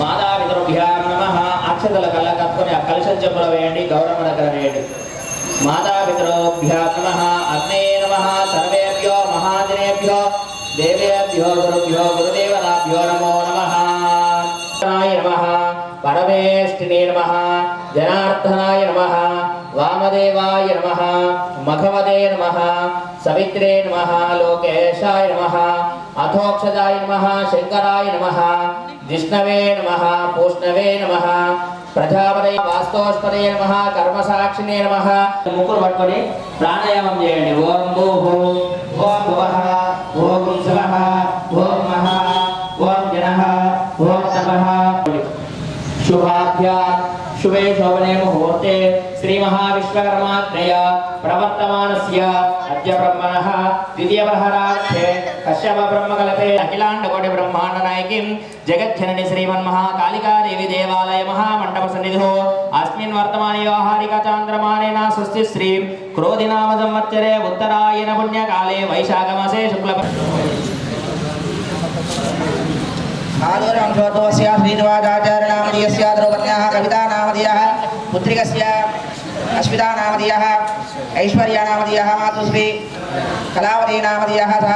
మాతాపితృభ్యాం నమ అక్షతల కళ్ళ కట్టుకొని ఆ కలశం చెప్పుల వేయండి గౌరవ దగ్గర వేయండి మాతాపితృభ్యాం నమ అగ్నే నమ సర్వేభ్యో మహాజనేభ్యో దేవేభ్యో గురుభ్యో గురుదేవతాభ్యో నమో నమ నమ పరమేష్ఠినే నమ జనార్దనాయ నమ వామదేవాయ నమ మఘవదే నమ సవిత్రే నమ లోకేశాయ నమ అథోక్షదాయ నమ శంకరాయ నమ జిష్ణవే నమ పూష్ణవే నమ ప్రజాపతి వాస్తోస్పదే నమ కర్మసాక్షినే నమ. ముక్కులు పట్టుకొని ప్రాణాయామం చేయండి. ఓం భూహు ఓం భువ ఓం శివ ఓం మహ ఓం జన ఓం తమ శుభాభ్యా శుభే శోభనే ముహూర్తే శ్రీ మహావిశ్వకర్మాత్రయ ప్రవర్తమానస్య అద్య బ్రహ్మణ ద్వితీయ ప్రహరాక్షే కశ్యప బ్రహ్మకల్పే అఖిలాండకోటి బ్రహ్మాండ నాయకిం జగజ్జనని శ్రీమన్మహాకాళికాదేవి దేవాలయ మహామండప సన్నిధిలో అస్మిన్ వర్తమానే వ్యవహారిక చాంద్రమానేన స్వస్తి శ్రీ క్రోధినామ సంవత్సరే ఉత్తరాయణ పుణ్యకాలే వైశాఖమాసే శుక్ల ఆదోరాంశోతోస్య శ్రీనివాసాచార్యనామధీయస్య ద్రౌపద్యాः కవితానామధీయः పుత్రికస్య అశ్వితానామధీయः ఐశ్వర్యానామధియః మాతుశ్రీ కళావలీనామధియః సహ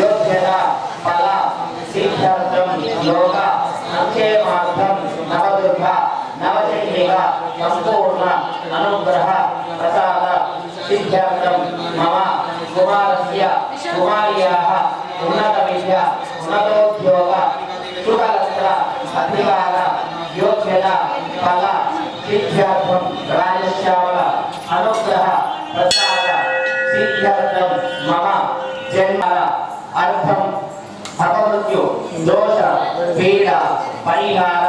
యోగ్యత కళ సిద్ధార్థం యోగ సంక్షేమార్థం నవదుర్గ నవచండిక సంపూర్ణ అనుగ్రహ ప్రసాద సిద్ధార్థం మమ కుమారస్య కుమార్యాః ఉన్నత విద్య ఉన్నతోద్యోగ సుఖలస్త్ర అధికార యోగ్యత కళ సిద్ధార్థం అనుగ్రహ సిద్ధార్థం మమ జన్మ అర్థం అపమృత్యు దోష పీడ పరిహార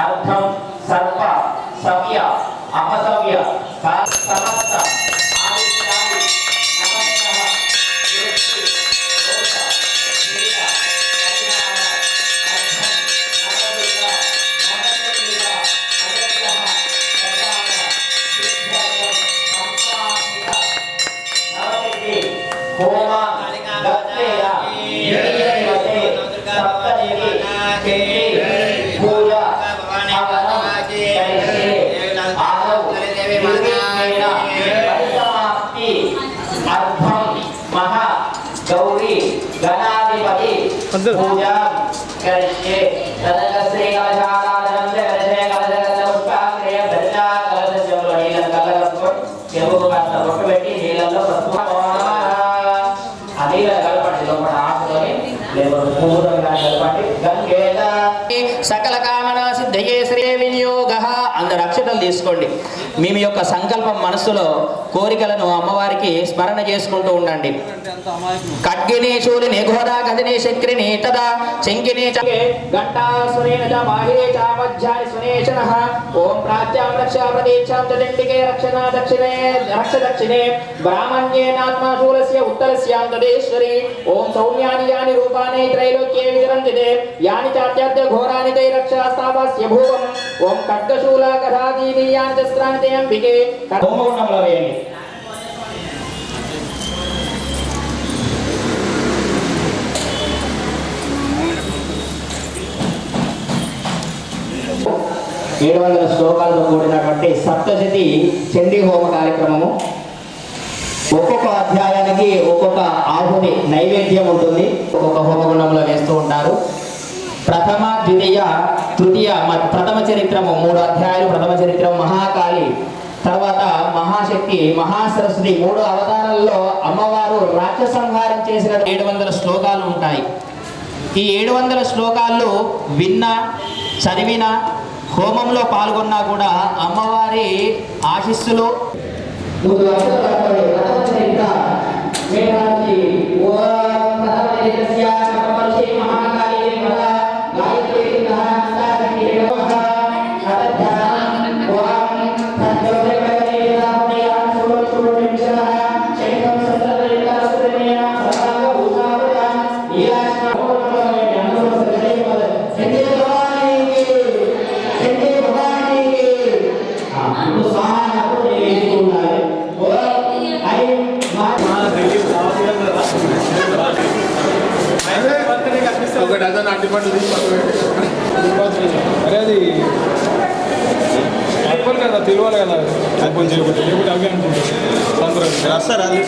అర్థం సర్వ సవ్య అపసవ్య కా- నిర్విఘ్నేన పరిసమాప్తి అర్థం మహా గౌరీ గణాధిపతి పూజ కరిష్యే తదగ శ్రీ కలశారాధనం కలశే కలశ పుష్పాగ్రే ప్రజా కలశ చెవులు నీళ్ళ కలగలుపుకొని చెవుకు కాస్త బొట్టు పెట్టి నీళ్ళల్లో పసుపు అది కలపండి లోపల ఆకుతోని లేకపోతే పువ్వుతో కానీ కలపండి గంగేత సకల కామన సిద్ధయే శ్రీ వినియోగ అందరు అక్షతలు తీసుకోండి. మీ యొక్క సంకల్పం మనసులో కోరికలను అమ్మవారికి స్మరణ చేసుకుంటూ ఉండండి. ఖడ్గిని శూలిని ఘోరా గదిని శక్రిని తదా చెంకిని ఘంటాసురేణ చ బాహే చాపజ్జాని సునేశనః ఓం ప్రాచ్యాం రక్ష ప్రతీక్షాం చ దండికే రక్షణ దక్షిణే రక్ష దక్షిణే. బ్రాహ్మణ్యేనాత్మాశూలస్య ఉత్తరస్యాం తదేశ్వరి. ఓం సౌమ్యాని యాని రూపాని త్రైలోక్యే విచరంతి యాని చాత్యాద్య ఘోరాని తై రక్షాస్తాపస్య భూవం. ఓం ఖడ్గశూల కథాదీని యాని శస్త్రాని తే అంబికే. హోమగుండంలో వేయండి ఏడు వందల శ్లోకాలతో కూడినటువంటి సప్తశతి చండీ హోమ కార్యక్రమము. ఒక్కొక్క అధ్యాయానికి ఒక్కొక్క ఆహుతి నైవేద్యం ఉంటుంది. ఒక్కొక్క హోమగుణంలో వేస్తూ ఉంటారు. ప్రథమ ద్వితీయ తృతీయ మ- ప్రథమ చరిత్రము మూడు అధ్యాయాలు ప్రథమ చరిత్రం మహాకాళి. తర్వాత మహాశక్తి మహాసరస్వతి మూడు అవతారాల్లో అమ్మవారు రాక్షస సంహారం చేసిన ఏడు వందల శ్లోకాలు ఉంటాయి. ఈ ఏడు వందల శ్లోకాల్లో విన్న చదివిన హోమంలో పాల్గొన్నా కూడా అమ్మవారి ఆశీస్సులు. మూడు అరే అది చెప్పాలి కదా తెలియాలి కదా చేయకుండా లేకుంటే అవి అనుకుంటారు సంక్రాంతి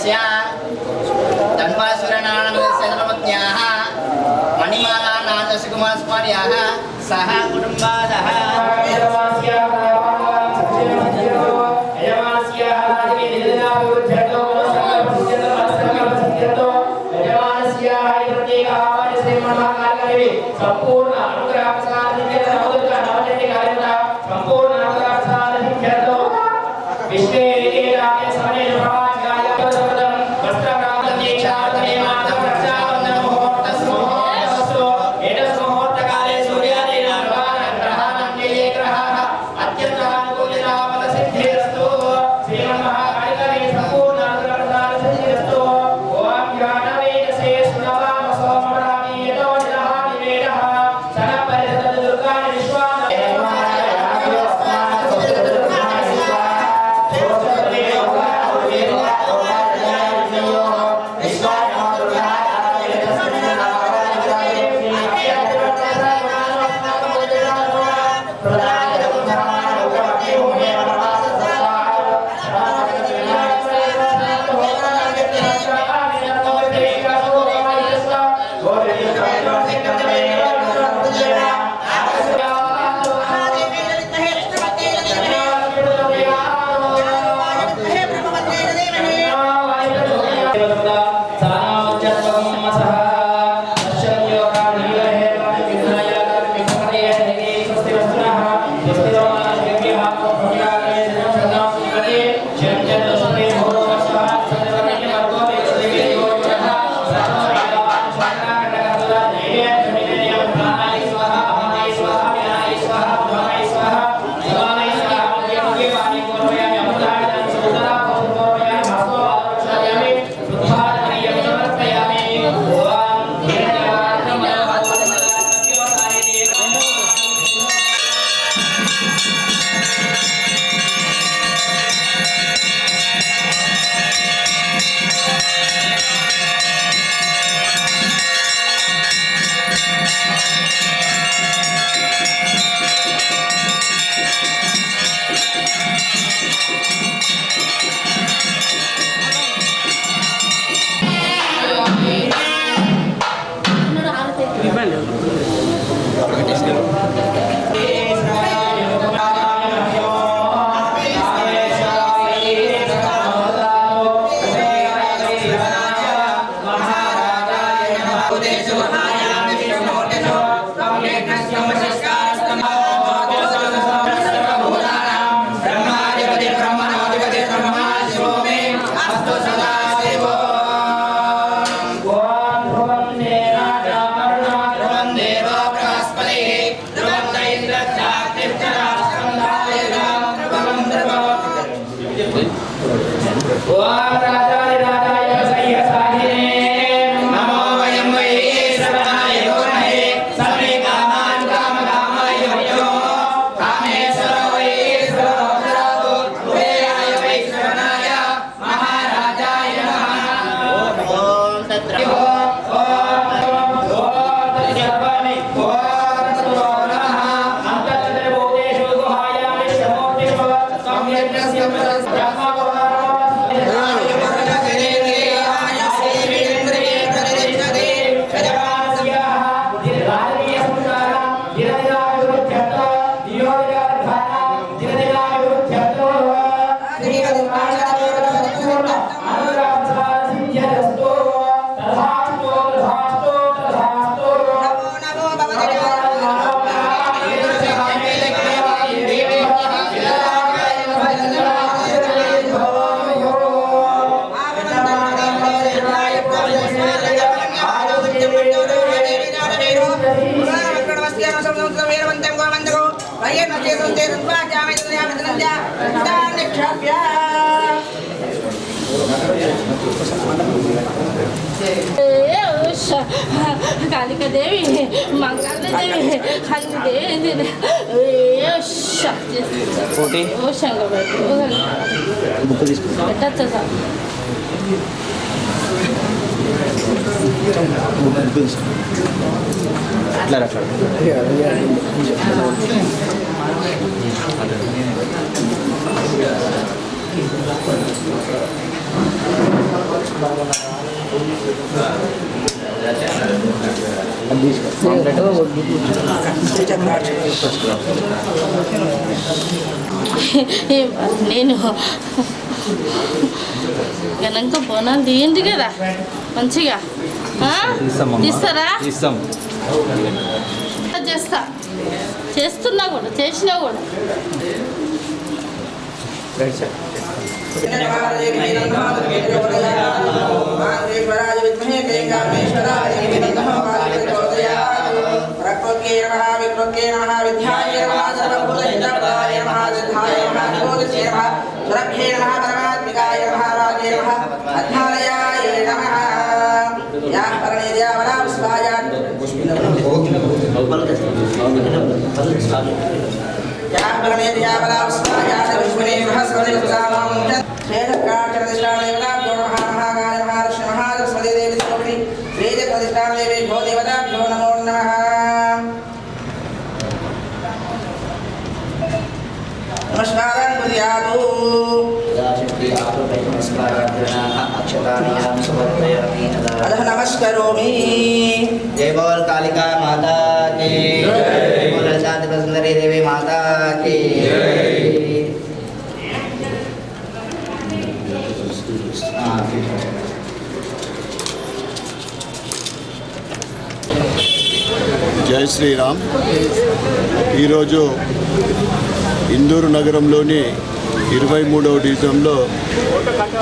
यस्य तन्वासुरनानन्दस्यधर्मज्ञाः मणिमाला नान्दसुकुमास्मर्याः सः कुटुम्बादः దేవి మంగళదేవి హల్లి దేవి కోటి ఓ శంకర్ బుక్ తీసుకుంటా పెట్టచ్చు సార్ బుక్ తీసుకుంటా అట్లా అట్లా నేను గనంక బోనాలు తీయండి కదా. మంచిగా? తీస్తారా? ఇస్తాం చేస్తా. చేస్తున్నా కూడా చేసినా కూడా. ప్రకృత్యై నమః వికృత్యై నమః విద్యాయ నమః సర్వభూతహితప్రదాయ నమః देवेभ्यो देवताभ्यो नमो नमः। नमस्कारान् कुर्यातु। अतः नमस्करोमि। जय बोल कालिका माता की। बोल शांति सुंदरी देवी माता की। జై శ్రీరామ్. ఈరోజు ఇందూరు నగరంలోని ఇరవై మూడవ డివిజన్లో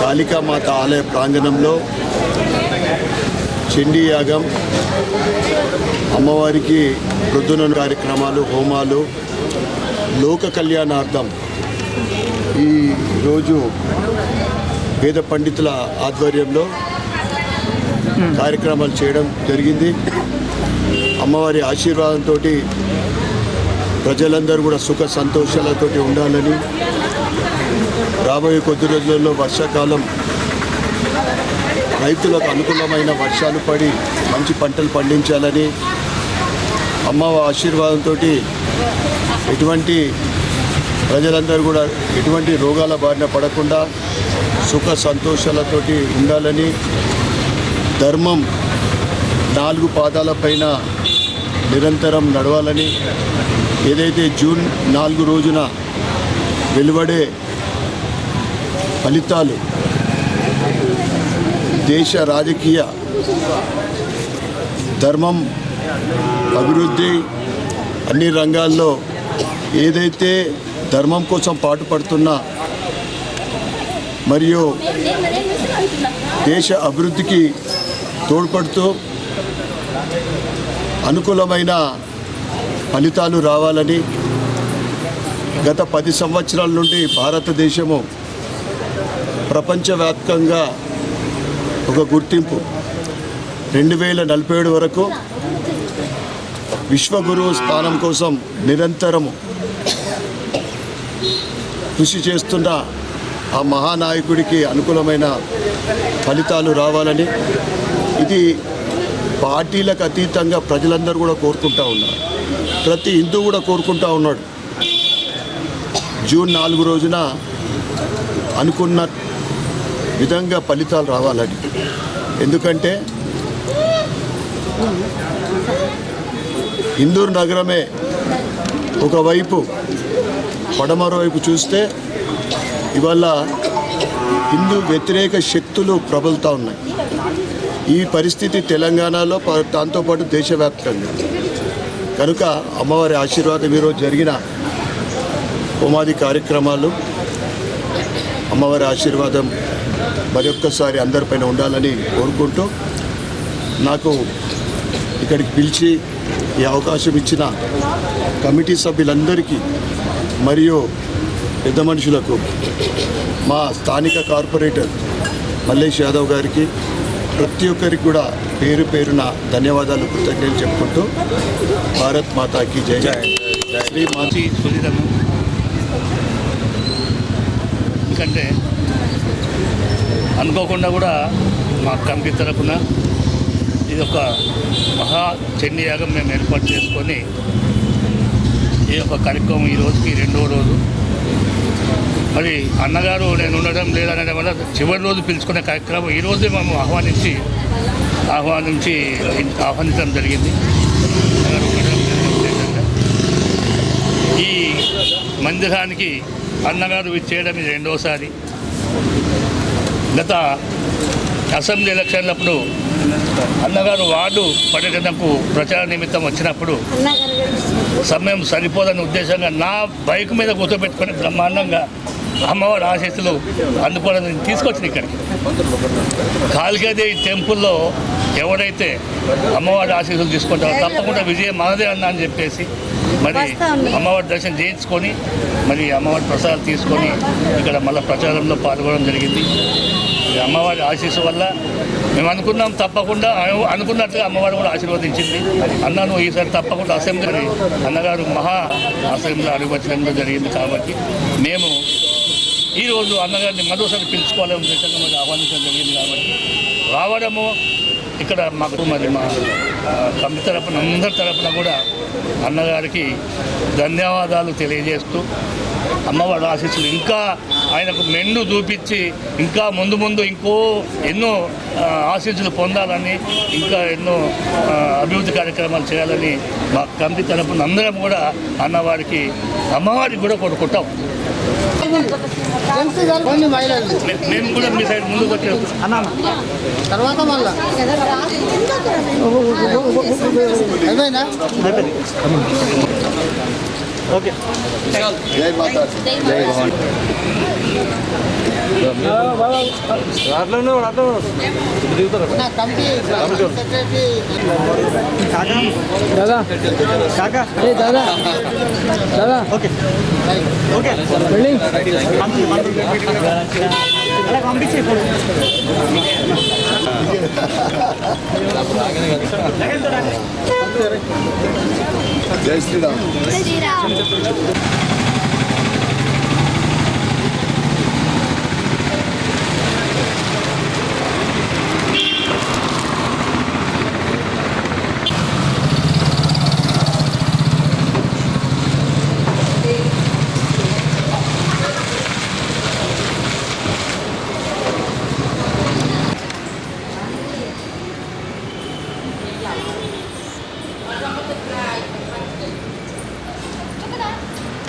కాళికామాత ఆలయ ప్రాంగణంలో చండీ యాగం అమ్మవారికి ప్రొద్దున కార్యక్రమాలు హోమాలు లోక కళ్యాణార్థం. ఈ రోజు వేద పండితుల ఆధ్వర్యంలో కార్యక్రమాలు చేయడం జరిగింది. అమ్మవారి ఆశీర్వాదంతో ప్రజలందరూ కూడా సుఖ సంతోషాలతో ఉండాలని రాబోయే కొద్ది రోజులలో వర్షాకాలం రైతులకు అనుకూలమైన వర్షాలు పడి మంచి పంటలు పండించాలని అమ్మ ఆశీర్వాదంతో ఎటువంటి ప్రజలందరూ కూడా ఎటువంటి రోగాల బారిన పడకుండా సుఖ సంతోషాలతోటి ఉండాలని ధర్మం నాలుగు పాదాల పైన నిరంతరం నడవాలని ఏదైతే జూన్ నాలుగు రోజున వెలువడే ఫలితాలు దేశ రాజకీయ ధర్మం అభివృద్ధి అన్ని రంగాల్లో ఏదైతే ధర్మం కోసం పాటుపడుతున్న మరియు దేశ అభివృద్ధికి తోడ్పడుతూ అనుకూలమైన ఫలితాలు రావాలని గత పది సంవత్సరాల నుండి భారతదేశము ప్రపంచవ్యాప్తంగా ఒక గుర్తింపు. రెండు వేల నలభై ఏడు వరకు విశ్వగురువు స్థానం కోసం నిరంతరము కృషి చేస్తున్న ఆ మహానాయకుడికి అనుకూలమైన ఫలితాలు రావాలని. ఇది పార్టీలకు అతీతంగా ప్రజలందరూ కూడా కోరుకుంటా ఉన్నారు. ప్రతి హిందూ కూడా కోరుకుంటా ఉన్నాడు. జూన్ నాలుగు రోజున అనుకున్న విధంగా ఫలితాలు రావాలని. ఎందుకంటే ఇందూరు నగరమే ఒకవైపు పడమర వైపు చూస్తే ఇవాళ హిందూ వ్యతిరేక శక్తులు ప్రబలుతూ ఉన్నాయి. ఈ పరిస్థితి తెలంగాణలో దాంతోపాటు దేశవ్యాప్తంగా కనుక అమ్మవారి ఆశీర్వాదం ఈరోజు జరిగిన ఉమాది కార్యక్రమాలు అమ్మవారి ఆశీర్వాదం మరొక్కసారి అందరిపైన ఉండాలని కోరుకుంటూ నాకు ఇక్కడికి పిలిచి ఈ అవకాశం ఇచ్చిన కమిటీ సభ్యులందరికీ మరియు పెద్ద మనుషులకు మా స్థానిక కార్పొరేటర్ మల్లేష్ యాదవ్ గారికి ప్రతి ఒక్కరికి కూడా పేరు పేరున ధన్యవాదాలు కృతజ్ఞతలు చెప్పుకుంటూ భారత్ మాతాకి జై. శ్రీ మాతా మంచి సున్నితము ఎందుకంటే అనుకోకుండా కూడా మా కమిటీ తరపున ఇది ఒక మహా చండీ యాగం మేము ఏర్పాటు చేసుకొని ఈ యొక్క కార్యక్రమం ఈ రోజుకి రెండో రోజు. మరి అన్నగారు నేను ఉండడం లేదనే వల్ల చివరి రోజు పిలుచుకునే కార్యక్రమం ఈ రోజే మేము ఆహ్వానించి ఆహ్వానించి ఆహ్వానించడం జరిగింది. ఈ మందిరానికి అన్నగారు చేయడం ఇది రెండోసారి. గత అసెంబ్లీ ఎలక్షన్లప్పుడు అన్నగారు వార్డు పర్యటనకు ప్రచార నిమిత్తం వచ్చినప్పుడు సమయం సరిపోదనే ఉద్దేశంగా నా బైక్ మీద కూర్చోబెట్టుకొని బ్రహ్మాండంగా అమ్మవారి ఆశీస్సులు అందుకోవడానికి తీసుకొచ్చింది ఇక్కడికి. కాళికాదేవి టెంపుల్లో ఎవడైతే అమ్మవారి ఆశీస్సులు తీసుకుంటారో తప్పకుండా విజయం మనదే అన్న అని చెప్పేసి మరి అమ్మవారి దర్శనం చేయించుకొని మరి అమ్మవారి ప్రసాదాలు తీసుకొని ఇక్కడ మళ్ళీ ప్రచారంలో పాల్గొనడం జరిగింది. అమ్మవారి ఆశీస్సు వల్ల మేము అనుకున్నాం తప్పకుండా అను- అనుకున్నట్లుగా అమ్మవారు కూడా ఆశీర్వదించింది. అన్న నువ్వు ఈసారి తప్పకుండా అసెంబ్లీ అన్నగారు మహా అసెంబ్లీ అడుగుపట్టడంలో జరిగింది కాబట్టి మేము ఈరోజు అన్నగారిని మరోసారి పిలుచుకోవాలనే ఉద్దేశంగా మరి ఆహ్వానించడం జరిగింది కాబట్టి రావడము ఇక్కడ మాకు మరి మా కమిటీ తరపున అందరి తరపున కూడా అన్నగారికి ధన్యవాదాలు తెలియజేస్తూ అమ్మవారి ఆశీస్సులు. ఇంకా ఆయనకు మెండు చూపించి ఇంకా ముందు ముందు ఇంకో ఎన్నో ఆశీస్సులు పొందాలని ఇంకా ఎన్నో అభివృద్ధి కార్యక్రమాలు చేయాలని మా కమిటీ తరపున అందరం కూడా అన్నవారికి అమ్మవారికి కూడా కొనుక్కుంటాం మేము కూడా మీ సైడ్ ముందుకు వచ్చేస్తాం తర్వాత మళ్ళా. అయిపోయిందా. జై మాతా జై భవాని నా కమిటీ సెక్రటరీ దాదా కాకా ఏ దాదా దాదా ఓకే ఓకే బిల్డింగ్ జై శ్రీరామ్.